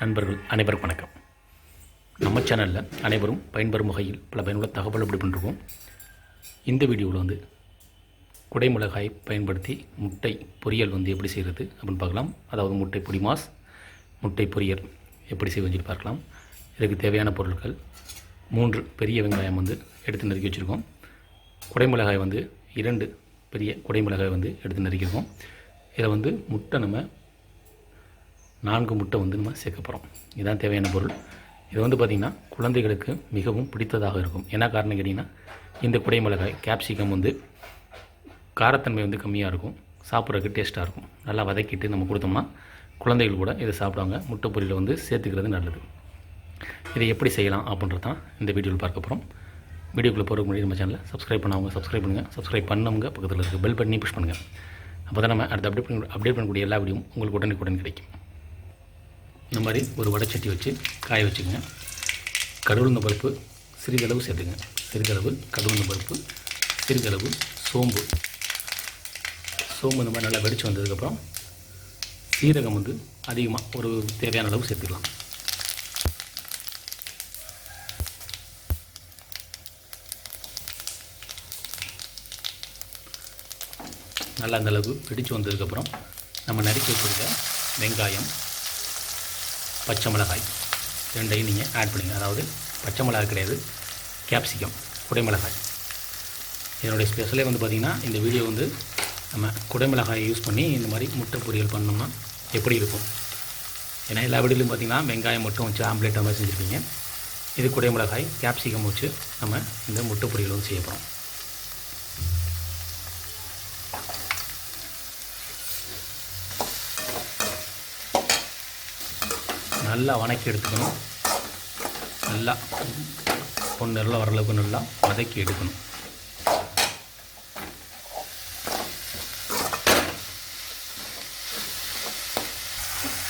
நண்பர்கள் அனைவருக்கும் வணக்கம். நம்ம சேனலில் அனைவரும் பயன்பெறும் வகையில் பல பயனுள்ள தகவல் எப்படி பண்ணிருக்கோம். இந்த வீடியோவில் வந்து குடைமிளகாய் பயன்படுத்தி முட்டை பொரியல் வந்து எப்படி செய்கிறது அப்படின்னு பார்க்கலாம். அதாவது முட்டை பொடி மாஸ் முட்டை பொரியல் எப்படி செய்வது பார்க்கலாம். இதுக்கு தேவையான பொருட்கள் மூன்று பெரிய வெங்காயம் வந்து எடுத்து நறுக்கி வச்சுருக்கோம். குடைமிளகாய் வந்து இரண்டு பெரிய குடைமிளகாய் வந்து எடுத்து நறுக்கியிருக்கோம் இதை வந்து முட்டை நம்ம நான்கு முட்டை வந்து நம்ம சேர்க்க போகிறோம் இதுதான் தேவையான பொருள். இது வந்து பார்த்திங்கன்னா குழந்தைகளுக்கு மிகவும் பிடித்ததாக இருக்கும். என்ன காரணம் கேட்டிங்கன்னா இந்த குடைமிளகாய் கேப்சிகம் வந்து காரத்தன்மை வந்து கம்மியாக இருக்கும். சாப்பிட்றதுக்கு டேஸ்ட்டாக இருக்கும். நல்லா வதக்கிட்டு நம்ம கொடுத்தோம்னா குழந்தைகள் கூட இதை சாப்பிடுவாங்க. முட்டை பொரியில் வந்து சேர்த்துக்கிறது நல்லது. இதை எப்படி செய்யலாம் அப்படின்றது தான் இந்த வீடியோவில் பார்க்க போகிறோம் வீடியோக்குள்ளே போகிறதுக்கு முன்னாடி நம்ம சேனலை சப்ஸ்கிரைப் பண்ணவங்க சப்ஸ்கிரைப் பண்ணுங்கள் சப்ஸ்கிரைப் பண்ணவங்க பக்கத்தில் இருக்க பெல் பண்ணி புஷ் பண்ணுங்கள் அப்போ தான் நம்ம அடுத்த அப்டேட் பண்ணி அப்டேட் பண்ணக்கூடிய எல்லா வீடியோவும் உங்களுக்கு உடனுக்குடன் கிடைக்கும். இந்த மாதிரி ஒரு வடைச்சட்டி வச்சு காய வச்சுக்கோங்க. கடுகுந்த பருப்பு சிறிதளவு சேர்த்துங்க சிறிதளவு கடுகுந்த பருப்பு சிறிதளவு சோம்பு. சோம்பு இந்த மாதிரி நல்லா வெடிச்சு வந்ததுக்கப்புறம் சீரகம் வந்து அதிகமாக ஒரு தேவையான அளவு சேர்த்துக்கலாம். நல்லா அந்த அளவு பிடிச்சு வந்ததுக்கப்புறம் நம்ம நறுக்கி வச்சுருக்க வெங்காயம் பச்சை மிளகாய். ரெண்டையும் நீங்கள் ஆட் பண்ணுங்கள் அதாவது பச்சை மிளகாய் கிடையாது கேப்சிகம் குடைமிளகாய் இதனுடைய ஸ்பெஷலே வந்து பார்த்திங்கன்னா இந்த வீடியோ வந்து நம்ம குடைமிளகாயை யூஸ் பண்ணி இந்த மாதிரி முட்டை பொரியல் பண்ணோம்னா எப்படி இருக்கும்? ஏன்னா எல்லா வீடுலையும் பார்த்திங்கன்னா வெங்காயம் மட்டும் வச்சு ஆம்லேட் மாதிரி செஞ்சுருப்பீங்க இது குடைமிளகாய் கேப்சிகம் வச்சு நம்ம இந்த முட்டை பொரியல் வந்து செய்ய போகிறோம் நல்லா வணக்கி எடுத்துக்கணும். நல்லா பொன்னிறல வரளவுக்கு நல்லா வதக்கி எடுக்கணும்.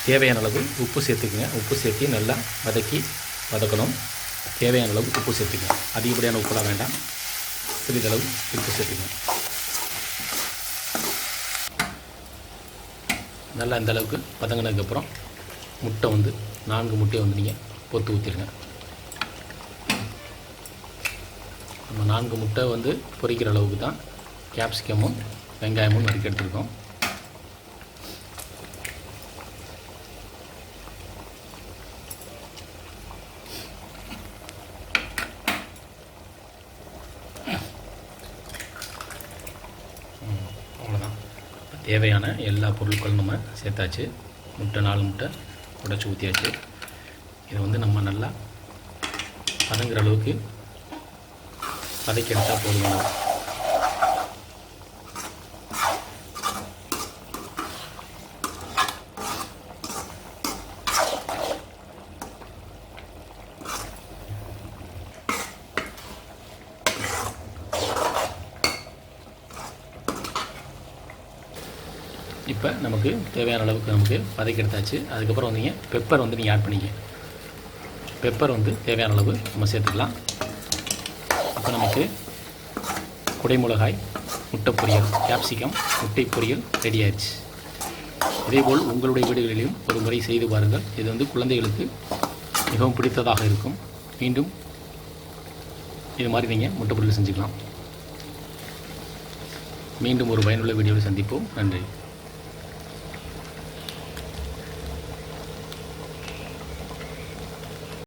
தேவையான அளவு உப்பு சேர்த்துக்குங்க. உப்பு சேர்த்து நல்லா வதக்கி வதக்கணும். தேவையான அளவு உப்பு சேர்த்துக்குங்க. அதிகப்படியான உப்புலாம் வேண்டாம். சிறிதளவு உப்பு சேர்த்துக்குங்க. நல்லா இந்த அளவுக்கு வதங்கினதுக்கப்புறம் முட்டை வந்து நான்கு முட்டையை வந்து நீங்கள் பொத்து ஊற்றிடுங்க நம்ம நான்கு முட்டை வந்து பொரிக்கிற அளவுக்கு தான் கேப்சிகமும் வெங்காயமும் நறுக்கி எடுத்துருக்கோம். அவ்வளோதான் தேவையான எல்லா பொருட்களும் நம்ம சேர்த்தாச்சு. முட்டை நாலு முட்டை. உடச்சி ஊற்றியாச்சு இதை வந்து நம்ம நல்லா வதங்குற அளவுக்கு வதக்கி எடுத்தால் போதுமான இப்போ நமக்கு தேவையான அளவுக்கு நமக்கு வதக்கி எடுத்தாச்சு. அதுக்கப்புறம் வந்தீங்க பெப்பர் வந்து நீங்கள் ஆட் பண்ணிக்க பெப்பர் வந்து தேவையான அளவு நம்ம சேர்த்துக்கலாம். அப்போ நமக்கு குடைமிளகாய் முட்டை பொரியல் கேப்சிகம் முட்டை பொரியல் ரெடி ஆயிடுச்சு. இதேபோல் உங்களுடைய வீடுகளிலும் ஒரு முறை செய்து பாருங்கள். இது வந்து குழந்தைகளுக்கு மிகவும் பிடித்ததாக இருக்கும். மீண்டும் இது மாதிரி நீங்கள் முட்டை பொரியல் செஞ்சுக்கலாம். மீண்டும் ஒரு பயனுள்ள வீடியோவில் சந்திப்போம். நன்றி.